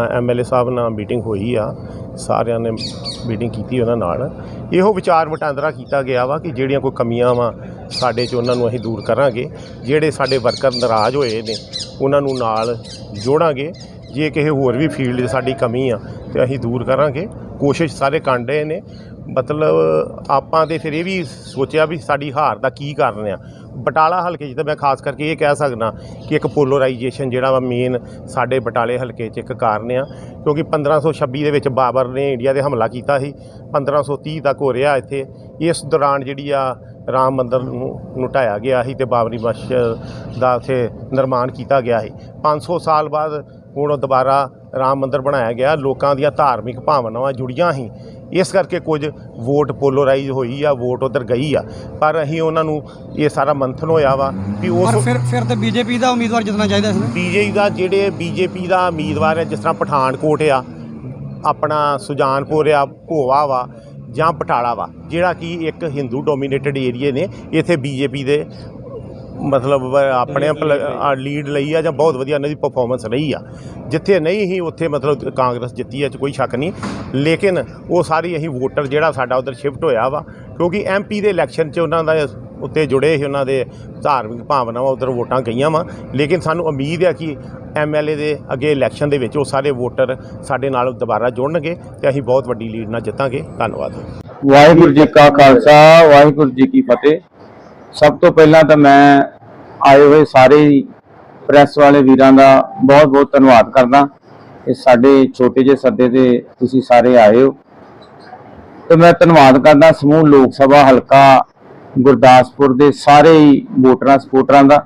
MLA ਸਾਹਿਬ ਨਾਲ meeting ਹੋਈ ਆ, ਸਾਰਿਆਂ ਨੇ ਮੀਟਿੰਗ ਕੀਤੀ ਉਹਨਾਂ ਨਾਲ। ਇਹੋ ਵਿਚਾਰ ਵਟਾਂਦਰਾ ਕੀਤਾ ਗਿਆ ਵਾ ਕਿ ਜਿਹੜੀਆਂ ਕੋਈ ਕਮੀਆਂ ਵਾ, ਸਾਡੇ 'ਚ ਉਹਨਾਂ ਨੂੰ ਅਸੀਂ ਦੂਰ ਕਰਾਂਗੇ। ਜਿਹੜੇ ਸਾਡੇ ਵਰਕਰ ਨਾਰਾਜ਼ ਹੋਏ ਨੇ, ਉਹਨਾਂ ਨੂੰ ਨਾਲ ਜੋੜਾਂਗੇ। ਜੇ ਕਿਸੇ ਹੋਰ ਵੀ ਫੀਲਡ 'ਚ ਸਾਡੀ ਕਮੀ ਆ, ਤੇ ਅਸੀਂ ਦੂਰ ਕਰਾਂਗੇ। ਕੋਸ਼ਿਸ਼ ਸਾਰੇ ਕਰਨ ਰਹੇ ਨੇ। ਮਤਲਬ ਆਪਾਂ ਤੇ ਫਿਰ ਇਹ ਵੀ ਸੋਚਿਆ ਵੀ ਸਾਡੀ ਹਾਰ ਦਾ ਕੀ ਕਾਰਨ ਆ। ਬਟਾਲਾ ਹਲਕੇ 'ਚ ਤਾਂ ਮੈਂ ਖਾਸ ਕਰਕੇ ਇਹ ਕਹਿ ਸਕਦਾ ਕਿ ਇੱਕ ਪੋਲਰਾਈਜੇਸ਼ਨ ਜਿਹੜਾ ਵਾ ਮੇਨ ਸਾਡੇ ਬਟਾਲੇ ਹਲਕੇ 'ਚ ਇੱਕ ਕਾਰਨ ਆ, ਕਿਉਂਕਿ 1526 ਦੇ ਵਿੱਚ ਬਾਬਰ ਨੇ ਇੰਡੀਆ ਤੇ ਹਮਲਾ ਕੀਤਾ ਸੀ 1530 ਤੱਕ ਹੋ ਰਿਹਾ ਇੱਥੇ। ਇਸ ਦੌਰਾਨ ਜਿਹੜੀ ਆ ਰਾਮ ਮੰਦਰ ਨੂੰ ਨੂੰ ਢਾਇਆ ਗਿਆ ਸੀ ਤੇ ਬਾਬਰੀ ਮਸਜਿਦ ਦਾ ਉੱਥੇ ਨਿਰਮਾਣ ਕੀਤਾ ਗਿਆ ਸੀ। 500 ਸਾਲ ਬਾਅਦ ਹੁਣ ਉਹ ਦੁਬਾਰਾ ਰਾਮ ਮੰਦਰ ਬਣਾਇਆ ਗਿਆ, ਲੋਕਾਂ ਦੀਆਂ ਧਾਰਮਿਕ ਭਾਵਨਾਵਾਂ ਜੁੜੀਆਂ ਸੀ। ਇਸ ਕਰਕੇ ਕੁਝ ਵੋਟ ਪੋਲਰਾਈਜ਼ ਹੋਈ ਆ ਵੋਟ ਉਧਰ ਗਈ ਆ। ਪਰ ਅਸੀਂ ਉਹਨਾਂ ਨੂੰ ਇਹ ਸਾਰਾ ਮੰਥਨ ਹੋਇਆ ਵਾ ਵੀ ਪਰ ਉਸ ਫਿਰ ਫਿਰ ਤੇ ਬੀਜੇਪੀ ਦਾ ਉਮੀਦਵਾਰ ਜਿੱਤਣਾ ਚਾਹੀਦਾ ਸੀ ਨਾ। ਬੀਜੇਪੀ ਦਾ ਜਿਹੜੇ ਬੀਜੇਪੀ ਦਾ ਉਮੀਦਵਾਰ ਹੈ ਜਿਸ ਤਰ੍ਹਾਂ ਪਠਾਨਕੋਟ ਆ ਆਪਣਾ ਸੁਜਾਨਪੁਰ ਆ ਭੋਵਾ ਵਾ ਜਾਂ ਬਟਾਲਾ ਵਾ ਜਿਹੜਾ ਕਿ ਇੱਕ ਹਿੰਦੂ ਡੋਮੀਨੇਟਡ ਏਰੀਏ ਨੇ ਇੱਥੇ ਬੀਜੇਪੀ ਦੇ ਮਤਲਬ ਆਪਣੇ ਲੀਡ ਲਈ ਆ ਜਾਂ ਬਹੁਤ ਵਧੀਆ ਇਹਨਾਂ ਦੀ ਪਰਫਾਰਮੈਂਸ ਰਹੀ ਆ। ਜਿੱਥੇ ਨਹੀਂ ਹੀ ਉੱਥੇ ਮਤਲਬ ਕਾਂਗਰਸ ਜਿੱਤੀ ਹੈ ਚ ਕੋਈ ਸ਼ੱਕ ਨਹੀਂ। ਲੇਕਿਨ ਉਹ ਸਾਰੀ ਅਸੀਂ ਵੋਟਰ ਜਿਹੜਾ ਸਾਡਾ ਉਧਰ ਸ਼ਿਫਟ ਹੋਇਆ ਵਾ ਕਿਉਂਕਿ ਐਮਪੀ ਦੇ ਇਲੈਕਸ਼ਨ 'ਚ ਉਹਨਾਂ ਦਾ ਉੱਤੇ ਜੁੜੇ ਸੀ ਉਹਨਾਂ ਦੇ ਧਾਰਮਿਕ ਭਾਵਨਾਵਾਂ ਉਧਰ ਵੋਟਾਂ ਗਈਆਂ ਵਾ। ਲੇਕਿਨ ਸਾਨੂੰ ਉਮੀਦ ਹੈ ਕਿ ਐਮਐਲਏ ਦੇ ਅੱਗੇ ਇਲੈਕਸ਼ਨ ਦੇ ਵਿੱਚ ਉਹ ਸਾਰੇ ਵੋਟਰ ਸਾਡੇ ਨਾਲ ਦੁਬਾਰਾ ਜੁੜਨਗੇ ਤੇ ਅਸੀਂ ਬਹੁਤ ਵੱਡੀ ਲੀਡ ਨਾਲ ਜਿੱਤਾਂਗੇ। ਧੰਨਵਾਦ। ਵਾਹਿਗੁਰੂ ਜੀ ਕਾ ਖਾਲਸਾ ਵਾਹਿਗੁਰੂ ਜੀ ਕੀ ਫਤਿਹ। ਸਭ ਤੋਂ ਪਹਿਲਾਂ ਤਾਂ ਮੈਂ ਆਏ ਹੋਏ ਸਾਰੇ ਪ੍ਰੈਸ ਵਾਲੇ ਵੀਰਾਂ ਦਾ ਬਹੁਤ ਬਹੁਤ ਧੰਨਵਾਦ ਕਰਦਾ ਕਿ ਸਾਡੇ ਛੋਟੇ ਜਿਹੇ ਸੱਦੇ ਤੇ ਤੁਸੀਂ ਸਾਰੇ ਆਏ ਹੋ। ਤੇ ਮੈਂ ਧੰਨਵਾਦ ਕਰਦਾ ਸਮੂਹ ਲੋਕ ਸਭਾ ਹਲਕਾ ਗੁਰਦਾਸਪੁਰ ਦੇ ਸਾਰੇ ਹੀ ਵੋਟਰਾਂ ਸਪੋਰਟਰਾਂ ਦਾ,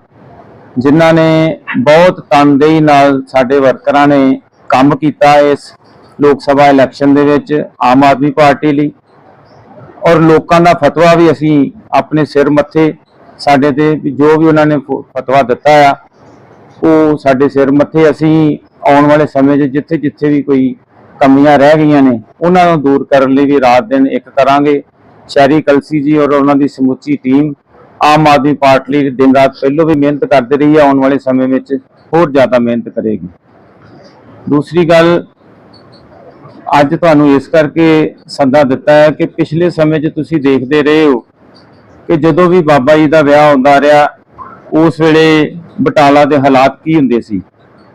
ਜਿਨ੍ਹਾਂ ਨੇ ਬਹੁਤ ਤਨਦੇਹੀ ਨਾਲ ਸਾਡੇ ਵਰਕਰਾਂ ਨੇ ਕੰਮ ਕੀਤਾ ਇਸ ਲੋਕ ਸਭਾ ਇਲੈਕਸ਼ਨ ਦੇ ਵਿੱਚ, ਆਮ ਆਦਮੀ ਪਾਰਟੀ ਲਈ। ਔਰ ਲੋਕਾਂ ਦਾ ਫਤਵਾ ਵੀ ਅਸੀਂ ਆਪਣੇ ਸਿਰ ਮੱਥੇ ਸਾਡੇ ਤੇ ਵੀ ਜੋ ਵੀ ਉਹਨਾਂ ਨੇ ਫ- ਫਤਵਾ ਦਿੱਤਾ ਆ, ਉਹ ਸਾਡੇ ਸਿਰ ਮੱਥੇ ਅਸੀਂ ਆਉਣ ਵਾਲੇ ਸਮੇਂ 'ਚ ਜਿੱਥੇ ਜਿੱਥੇ ਵੀ ਕੋਈ ਕਮੀਆਂ ਰਹਿ ਗਈਆਂ ਨੇ, ਉਹਨਾਂ ਨੂੰ ਦੂਰ ਕਰਨ ਲਈ ਵੀ ਰਾਤ ਦਿਨ ਇੱਕ ਕਰਾਂਗੇ। ਸ਼ਹਿਰੀ ਕਲਸੀ ਜੀ ਔਰ ਉਹਨਾਂ ਦੀ ਸਮੁੱਚੀ ਟੀਮ ਆਮ ਆਦਮੀ ਪਾਰਟੀ ਦਿਨ ਰਾਤ ਪਹਿਲੋਂ ਵੀ ਮਿਹਨਤ ਕਰਦੇ ਰਹੀ ਹੈ ਆਉਣ ਵਾਲੇ ਸਮੇਂ ਵਿੱਚ ਹੋਰ ਜ਼ਿਆਦਾ ਮਿਹਨਤ ਕਰੇਗੀ। ਦੂਸਰੀ ਗੱਲ ਅੱਜ ਤੁਹਾਨੂੰ ਇਸ ਕਰਕੇ ਸੱਦਾ ਦਿੱਤਾ ਹੈ ਕਿ ਪਿਛਲੇ ਸਮੇਂ 'ਚ ਤੁਸੀਂ ਦੇਖਦੇ ਰਹੇ ਹੋ ਕਿ ਜਦੋਂ ਵੀ ਬਾਬਾ ਜੀ ਦਾ ਵਿਆਹ ਹੁੰਦਾ ਰਿਹਾ, ਉਸ ਵੇਲੇ ਬਟਾਲਾ ਦੇ ਹਾਲਾਤ ਕੀ ਹੁੰਦੇ ਸੀ?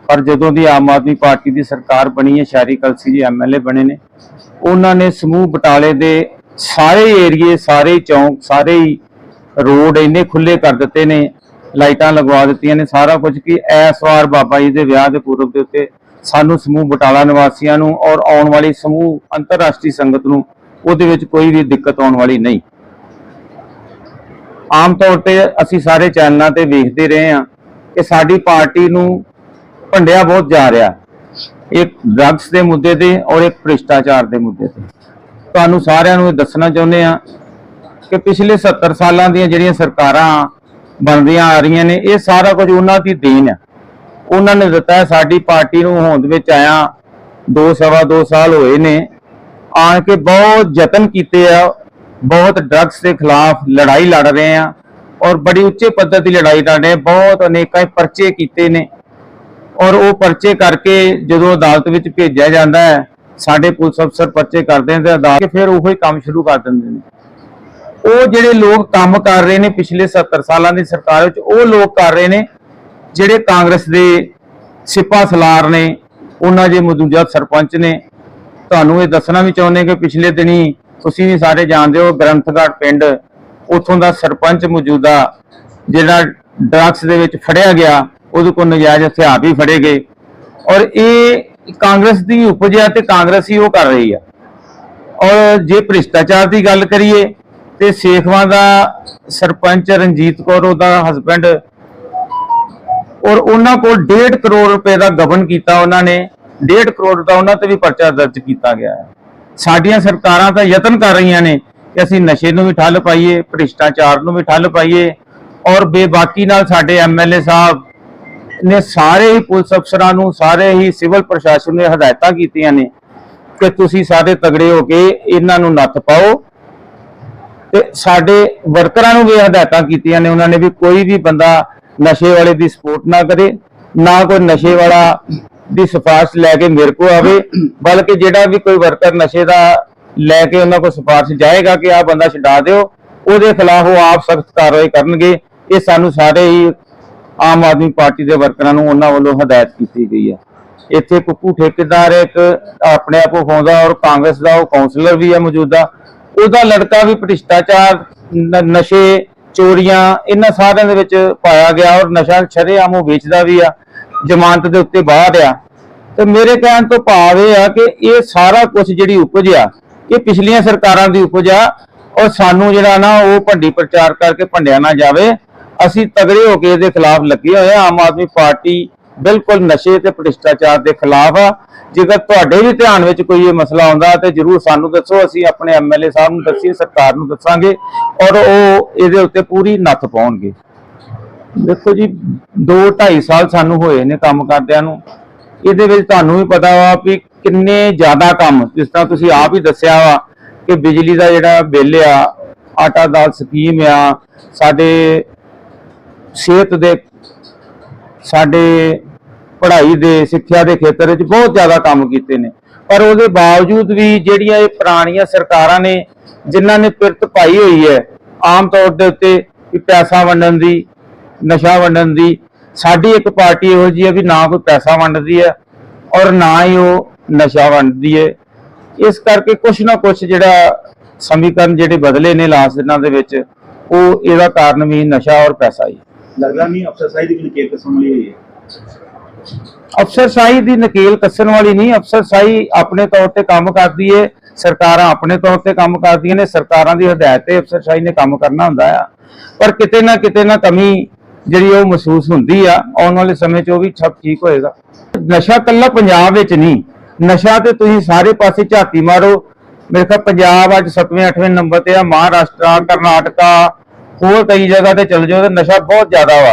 ਪਰ ਜਦੋਂ ਦੀ ਆਮ ਆਦਮੀ ਪਾਰਟੀ ਦੀ ਸਰਕਾਰ ਬਣੀ ਹੈ, ਸ਼ਹਿਰੀ ਕਲਸੀ ਜੀ ਐਮਐਲਏ ਬਣੇ ਨੇ, ਉਹਨਾਂ ਨੇ ਸਮੂਹ ਬਟਾਲੇ ਦੇ ਸਾਰੇ ਏਰੀਏ, ਸਾਰੇ ਚੌਂਕ, ਸਾਰੇ ਹੀ ਰੋਡ ਇੰਨੇ ਖੁੱਲੇ ਕਰ ਦਿੱਤੇ ਨੇ, ਲਾਈਟਾਂ ਲਗਵਾ ਦਿੱਤੀਆਂ ਨੇ ਸਾਰਾ ਕੁਝ ਕਿ ਇਸ ਵਾਰ ਬਾਬਾ ਜੀ ਦੇ ਵਿਆਹ ਦੇ ਪੂਰਬ ਦੇ ਉੱਤੇ ਸਾਨੂੰ ਸਮੂਹ ਬਟਾਲਾ ਨਿਵਾਸੀਆਂ ਨੂੰ ਔਰ ਆਉਣ ਵਾਲੀ ਸਮੂਹ ਅੰਤਰਰਾਸ਼ਟਰੀ ਸੰਗਤ ਨੂੰ ਉਹਦੇ ਵਿੱਚ ਕੋਈ ਵੀ ਦਿੱਕਤ ਆਉਣ ਵਾਲੀ ਨਹੀਂ। ਆਮ ਤੌਰ ਤੇ ਅਸੀਂ ਸਾਰੇ ਚੈਨਲਾਂ ਤੇ ਵੇਖਦੇ ਰਹੇ ਹਾਂ ਕਿ ਸਾਡੀ ਪਾਰਟੀ ਨੂੰ ਭੰਡਿਆ ਬਹੁਤ ਜਾ ਰਿਹਾ। ਇੱਕ ਡਰੱਗਸ ਦੇ ਮੁੱਦੇ ਤੇ ਔਰ ਇੱਕ ਭ੍ਰਿਸ਼ਟਾਚਾਰ ਦੇ ਮੁੱਦੇ ਤੇ। ਤੁਹਾਨੂੰ ਸਾਰਿਆਂ ਨੂੰ ਇਹ ਦੱਸਣਾ ਚਾਹੁੰਦੇ ਆ ਕਿ ਪਿਛਲੇ 70 ਸਾਲਾਂ ਦੀਆਂ ਜਿਹੜੀਆਂ ਸਰਕਾਰਾਂ ਬਣਦੀਆਂ ਆ ਰਹੀਆਂ ਨੇ, ਇਹ ਸਾਰਾ ਕੁਝ ਉਹਨਾਂ ਦੀ ਦੇਣ ਹੈ ਉਹਨਾਂ ਨੇ ਦਿੱਤਾ ਸਾਡੀ ਪਾਰਟੀ ਨੂੰ ਹੋਂਦ ਵਿੱਚ ਆਇਆ, ਦੋ ਸਵਾ ਦੋ ਸਾਲ ਹੋਏ ਨੇ। ਆਣ ਕੇ ਬਹੁਤ ਯਤਨ ਕੀਤੇ ਆ, ਬਹੁਤ ਡਰੱਗਸ ਦੇ ਖਿਲਾਫ ਲੜਾਈ ਲੜ ਰਹੇ ਆ ਔਰ ਬੜੀ ਉੱਚੇ ਪੱਧਰ ਦੀ ਲੜਾਈ ਲੜ ਰਹੇ ਬਹੁਤ ਅਨੇਕਾਂ ਪਰਚੇ ਕੀਤੇ ਨੇ। ਔਰ ਉਹ ਪਰਚੇ ਕਰਕੇ ਜਦੋਂ ਅਦਾਲਤ ਵਿੱਚ ਭੇਜਿਆ ਜਾਂਦਾ ਹੈ, ਸਾਡੇ ਪੁਲਿਸ ਅਫਸਰ ਪਰਚੇ ਕਰਦੇ ਨੇ ਤੇ ਅਦਾਲਤ ਫਿਰ ਉਹੀ ਕੰਮ ਸ਼ੁਰੂ ਕਰ ਦਿੰਦੇ ਨੇ। ਉਹ ਜਿਹੜੇ ਲੋਕ ਕੰਮ ਕਰ ਰਹੇ ਨੇ ਪਿਛਲੇ 70 ਸਾਲਾਂ ਦੀ ਸਰਕਾਰ ਵਿੱਚ, ਉਹ ਲੋਕ ਕਰ ਰਹੇ ਨੇ ਜਿਹੜੇ ਕਾਂਗਰਸ ਦੇ ਸਿਪਾ ਸਲਾਰ ਨੇ, ਉਹਨਾਂ ਦੇ ਮੌਜੂਦਾ ਸਰਪੰਚ ਨੇ, ਤੁਹਾਨੂੰ ਇਹ ਦੱਸਣਾ ਵੀ ਚਾਹੁੰਦੇ ਕਿ ਪਿਛਲੇ ਦਿਨੀ ਤੁਸੀਂ ਵੀ ਸਾਰੇ ਜਾਣਦੇ ਹੋ ਗ੍ਰੰਥਗੜ੍ਹ ਪਿੰਡ, ਉੱਥੋਂ ਦਾ ਸਰਪੰਚ ਮੌਜੂਦਾ ਜਿਹੜਾ ਡਰੱਗਸ ਦੇ ਵਿੱਚ ਫੜਿਆ ਗਿਆ, ਉਹਦੇ ਕੋਲ ਨਜਾਇਜ਼ ਹਥਿਆਰ ਵੀ ਫੜੇ ਗਏ। ਔਰ ਇਹ ਕਾਂਗਰਸ ਦੀ ਉਪਜ ਹੈ ਤੇ ਕਾਂਗਰਸ ਹੀ ਉਹ ਕਰ ਰਹੀ ਆ ਔਰ ਜੇ ਭ੍ਰਿਸ਼ਟਾਚਾਰ ਦੀ ਗੱਲ ਕਰੀਏ, ਤੇ ਸੇਖਵਾਂ ਦਾ ਸਰਪੰਚ ਰਣਜੀਤ ਕੌਰ, ਉਹਦਾ ਹਸਬੰਡ ਔਰ ਉਹਨਾਂ ਕੋਲ 1.5 ਕਰੋੜ ਰੁਪਏ ਦਾ ਗਬਨ ਕੀਤਾ ਉਹਨਾਂ ਨੇ 1.5 ਕਰੋੜ ਦਾ ਉਹਨਾਂ ਤੇ ਵੀ ਪਰਚਾ ਦਰਜ ਕੀਤਾ ਗਿਆ ਹੈ। ਸਾਡੀਆਂ ਸਰਕਾਰਾਂ ਤਾਂ ਯਤਨ ਕਰ ਰਹੀਆਂ ਨੇ ਕਿ ਅਸੀਂ ਨਸ਼ੇ ਨੂੰ ਵੀ ਠੱਲ ਪਾਈਏ, ਭ੍ਰਿਸ਼ਟਾਚਾਰ ਨੂੰ ਵੀ ਠੱਲ ਪਾਈਏ ਔਰ ਬੇਬਾਕੀ ਨਾਲ ਸਾਡੇ ਐਮਐਲਏ ਸਾਹਿਬ ਨੇ ਸਾਰੇ ਹੀ ਪੁਲਿਸ ਅਫਸਰਾਂ ਨੂੰ, ਸਾਰੇ ਹੀ ਸਿਵਲ ਪ੍ਰਸ਼ਾਸਨ ਨੇ ਹਦਾਇਤਾਂ ਕੀਤੀਆਂ ਨੇ ਕਿ ਤੁਸੀਂ ਸਾਰੇ ਤਗੜੇ ਹੋ ਕੇ ਇਹਨਾਂ ਨੂੰ ਨੱਥ ਪਾਓ। ਤੇ ਸਾਡੇ ਵਰਕਰਾਂ ਨੂੰ ਵੀ ਹਦਾਇਤਾਂ ਕੀਤੀਆਂ ਨੇ, ਉਹਨਾਂ ਨੇ ਵੀ ਕੋਈ ਵੀ ਬੰਦਾ ਨਸ਼ੇ ਵਾਲੇ ਦੀ ਸਪੋਰਟ ਨਾ ਕਰੇ, ਨਾ ਕੋਈ ਨਸ਼ੇ ਵਾਲਾ ਦੀ ਸਿਫਾਰਿਸ਼ ਲੈ ਕੇ ਮੇਰੇ ਕੋ ਆਵੇ, ਬਲਕਿ ਜਿਹੜਾ ਵੀ ਕੋਈ ਵਰਕਰ ਨਸ਼ੇ ਦਾ ਲੈ ਕੇ ਉਹਨਾਂ ਕੋਲ ਸਿਫਾਰਿਸ਼ ਜਾਏਗਾ ਕਿ ਆ ਬੰਦਾ ਛਡਾ ਦਿਓ, ਉਹਦੇ ਖਿਲਾਫ ਉਹ ਆਪ ਸਖਤ ਕਾਰਵਾਈ ਕਰਨਗੇ। ਇਹ ਸਾਨੂੰ ਸਾਰੇ ਹੀ ਆਮ ਆਦਮੀ ਪਾਰਟੀ ਦੇ ਵਰਕਰਾਂ ਨੂੰ ਉਹਨਾਂ ਵੱਲੋਂ ਹਦਾਇਤ ਕੀਤੀ ਗਈ ਹੈ। ਇੱਥੇ ਕੁੱਕੂ ਠੇਕੇਦਾਰ, ਇੱਕ ਆਪਣੇ ਆਪ ਨੂੰ ਫਾਉਂਦਾ ਔਰ ਕਾਂਗਰਸ ਦਾ ਉਹ ਕਾਉਂਸਲਰ ਵੀ ਹੈ ਮੌਜੂਦਾ। ਉਹਦਾ ਲੜਕਾ ਵੀ ਭ੍ਰਿਸ਼ਟਾਚਾਰ ਨਸ਼ੇ ਚੋਰੀਆਂ, ਇਹਨਾਂ ਸਾਰਿਆਂ ਦੇ ਵਿੱਚ ਪਾਇਆ ਗਿਆ ਔਰ ਨਸ਼ਾ ਸ਼ਰੇਆਮ ਉਹ ਵੇਚਦਾ ਵੀ ਆ, ਜ਼ਮਾਨਤ ਦੇ ਉੱਤੇ ਬਾਹਰ ਆ। ਤੇ ਮੇਰੇ ਕਹਿਣ ਤੋਂ ਭਾਵ ਇਹ ਆ ਕਿ ਇਹ ਸਾਰਾ ਕੁਝ ਜਿਹੜੀ ਉਪਜ ਆ, ਇਹ ਪਿਛਲੀਆਂ ਸਰਕਾਰਾਂ ਦੀ ਉਪਜ ਆ ਔਰ ਸਾਨੂੰ ਜਿਹੜਾ ਨਾ ਉਹ ਭੰਡੀ ਪ੍ਰਚਾਰ ਕਰਕੇ ਭੰਡਿਆ ਨਾ ਜਾਵੇ। ਅਸੀਂ ਤਗੜੇ ਹੋ ਕੇ ਇਹਦੇ ਖਿਲਾਫ ਲੱਗੇ ਹੋਏ ਆ, ਆਮ ਆਦਮੀ ਪਾਰਟੀ ਬਿਲਕੁਲ ਨਸ਼ੇ ਤੇ ਭ੍ਰਿਸ਼ਟਾਚਾਰ ਦੇ ਖਿਲਾਫ ਆ। ਜੇਕਰ ਤੁਹਾਡੇ ਵੀ ਧਿਆਨ ਵਿੱਚ ਕੋਈ ਇਹ ਮਸਲਾ ਆਉਂਦਾ ਤੇ ਜਰੂਰ ਸਾਨੂੰ ਦੱਸੋ, ਅਸੀਂ ਆਪਣੇ ਐਮਐਲਏ ਸਾਹਿਬ ਨੂੰ ਦੱਸੀਏ, ਸਰਕਾਰ ਨੂੰ ਦੱਸਾਂਗੇ ਔਰ ਉਹ ਇਹਦੇ ਉੱਤੇ ਪੂਰੀ ਨੱਥ ਪਾਉਣਗੇ। ਦੇਖੋ ਜੀ 2 2.5 ਸਾਲ ਸਾਨੂੰ ਹੋਏ ਨੇ ਕੰਮ ਕਰਦਿਆਂ ਨੂੰ। ਇਹਦੇ ਵਿੱਚ ਤੁਹਾਨੂੰ ਵੀ ਪਤਾ ਵਾ ਵੀ ਕਿੰਨੇ ਜ਼ਿਆਦਾ ਕੰਮ, ਜਿਸ ਤਰ੍ਹਾਂ ਤੁਸੀਂ ਆਪ ਹੀ ਦੱਸਿਆ ਵਾ ਕਿ ਬਿਜਲੀ ਦਾ ਜਿਹੜਾ ਬਿੱਲ ਆ, ਆਟਾ ਦਾਲ ਸਕੀਮ ਆ, ਸਾਡੇ ਸਿਹਤ ਦੇ ਸਾਡੇ ਪੜ੍ਹਾਈ ਦੇ, ਸਿੱਖਿਆ ਦੇ ਖੇਤਰ ਵਿੱਚ ਬਹੁਤ ਜ਼ਿਆਦਾ ਕੰਮ ਕੀਤੇ ਨੇ। ਪਰ ਉਹਦੇ ਬਾਵਜੂਦ ਵੀ ਜਿਹੜੀਆਂ ਇਹ ਪੁਰਾਣੀਆਂ ਸਰਕਾਰਾਂ ਨੇ, ਜਿਨ੍ਹਾਂ ਨੇ ਪਿਰਤ ਪਾਈ ਹੋਈ ਹੈ, ਆਮ ਤੌਰ ਦੇ ਉੱਤੇ ਪੈਸਾ ਵੰਡਣ ਦੀ, ਨਸ਼ਾ ਵੰਡਣ ਦੀ, ਸਾਡੀ ਇੱਕ ਪਾਰਟੀ ਇਹੋ ਜਿਹੀ ਹੈ ਵੀ ਨਾ ਕੋਈ ਪੈਸਾ ਵੰਡਦੀ ਹੈ ਔਰ ਨਾ ਹੀ ਉਹ ਨਸ਼ਾ ਵੰਡਦੀ ਹੈ। ਇਸ ਕਰਕੇ ਕੁਛ ਨਾ ਕੁਛ ਜਿਹੜਾ ਸਮੀਕਰਨ ਜਿਹੜੇ ਬਦਲੇ ਨੇ ਲਾਸਟ ਦਿਨਾਂ ਦੇ ਵਿੱਚ, ਉਹ ਇਹਦਾ ਕਾਰਨ ਵੀ ਨਸ਼ਾ ਔਰ ਪੈਸਾ ਹੀ ਲੱਗਦਾ ਨਹੀਂ ਅਫਸਰਸ਼ਾਹੀ ਦੀ ਕੋਈ ਕੇਸ ਕਿਸਮ ਹੋਈ ਹੈ। ਅਫਸਰਸ਼ਾਹੀ ਦੀ ਨਕੇਲ ਕੱਸਣ ਵਾਲੀ ਨਹੀਂ ਅਫਸਰਸ਼ਾਹੀ ਆਪਣੇ ਤੌਰ ਤੇ ਕੰਮ ਕਰਦੀ ਏ ਸਰਕਾਰਾਂ ਆਪਣੇ ਤੌਰ ਤੇ ਕੰਮ ਕਰਦੀਆਂ ਨੇ ਸਰਕਾਰਾਂ ਦੀ ਹਦਾਇਤ ਤੇ ਅਫਸਰਸ਼ਾਹੀ ਨੇ ਕੰਮ ਕਰਨਾ ਹੁੰਦਾ ਆ। ਪਰ ਕਿਤੇ ਨਾ ਕਿਤੇ ਨਾ ਕਮੀ ਜਿਹੜੀ ਉਹ ਮਹਿਸੂਸ ਹੁੰਦੀ ਆ ਆਉਣ ਵਾਲੇ ਸਮੇਂ 'ਚ ਉਹ ਵੀ ਸਭ ਠੀਕ ਹੋਏਗਾ। ਨਸ਼ਾ ਕੱਲਾ ਪੰਜਾਬ ਵਿੱਚ ਨਹੀਂ ਨਸ਼ਾ ਤੇ ਤੁਸੀਂ ਸਾਰੇ ਪਾਸੇ ਝਾਤੀ ਮਾਰੋ। ਮੇਰੇ ਖਿਆਲ ਪੰਜਾਬ ਅੱਜ 7ਵੇਂ 8ਵੇਂ ਨੰਬਰ ਤੇ ਆ ਮਹਾਰਾਸ਼ਟਰ ਕਰਨਾਟਕਾ ਹੋਰ ਕਈ ਜਗ੍ਹਾ ਤੇ ਚਲ ਜਾਓ ਤੇ ਨਸ਼ਾ ਬਹੁਤ ਜ਼ਿਆਦਾ ਵਾ।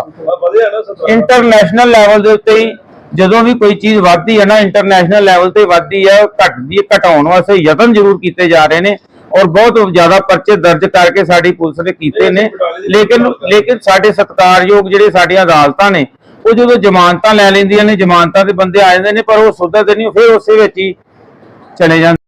ਇੰਟਰਨੈਸ਼ਨਲ ਲੈਵਲ ਦੇ ਉੱਤੇ ਹੀ ਜਦੋਂ ਵੀ ਕੋਈ ਚੀਜ਼ ਵੱਧਦੀ ਹੈ ਨਾ ਇੰਟਰਨੈਸ਼ਨਲ ਲੈਵਲ ਤੇ ਵੱਧਦੀ ਹੈ ਘਟਦੀ, ਘਟਾਉਣ ਵਾਸਤੇ ਯਤਨ ਜ਼ਰੂਰ ਕੀਤੇ ਜਾ ਰਹੇ ਨੇ ਔਰ ਬਹੁਤ ਜ਼ਿਆਦਾ ਪਰਚੇ ਦਰਜ ਕਰਕੇ ਸਾਡੀ ਪੁਲਿਸ ਨੇ ਕੀਤੇ ਨੇ। ਲੇਕਿਨ ਲੇਕਿਨ ਸਾਡੇ ਸਤਿਕਾਰਯੋਗ ਜਿਹੜੇ ਸਾਡੀਆਂ ਅਦਾਲਤਾਂ ਨੇ, ਉਹ ਜਦੋਂ ਜ਼ਮਾਨਤਾਂ ਲੈ ਲੈਂਦੀਆਂ ਨੇ, ਜ਼ਮਾਨਤਾਂ ਦੇ ਬੰਦੇ ਆ ਜਾਂਦੇ ਨੇ, ਪਰ ਉਹ ਸੁਧਰਦੇ ਨਹੀਂ ਫਿਰ ਉਸੇ ਵਿੱਚ ਹੀ ਚਲੇ ਜਾਂਦੇ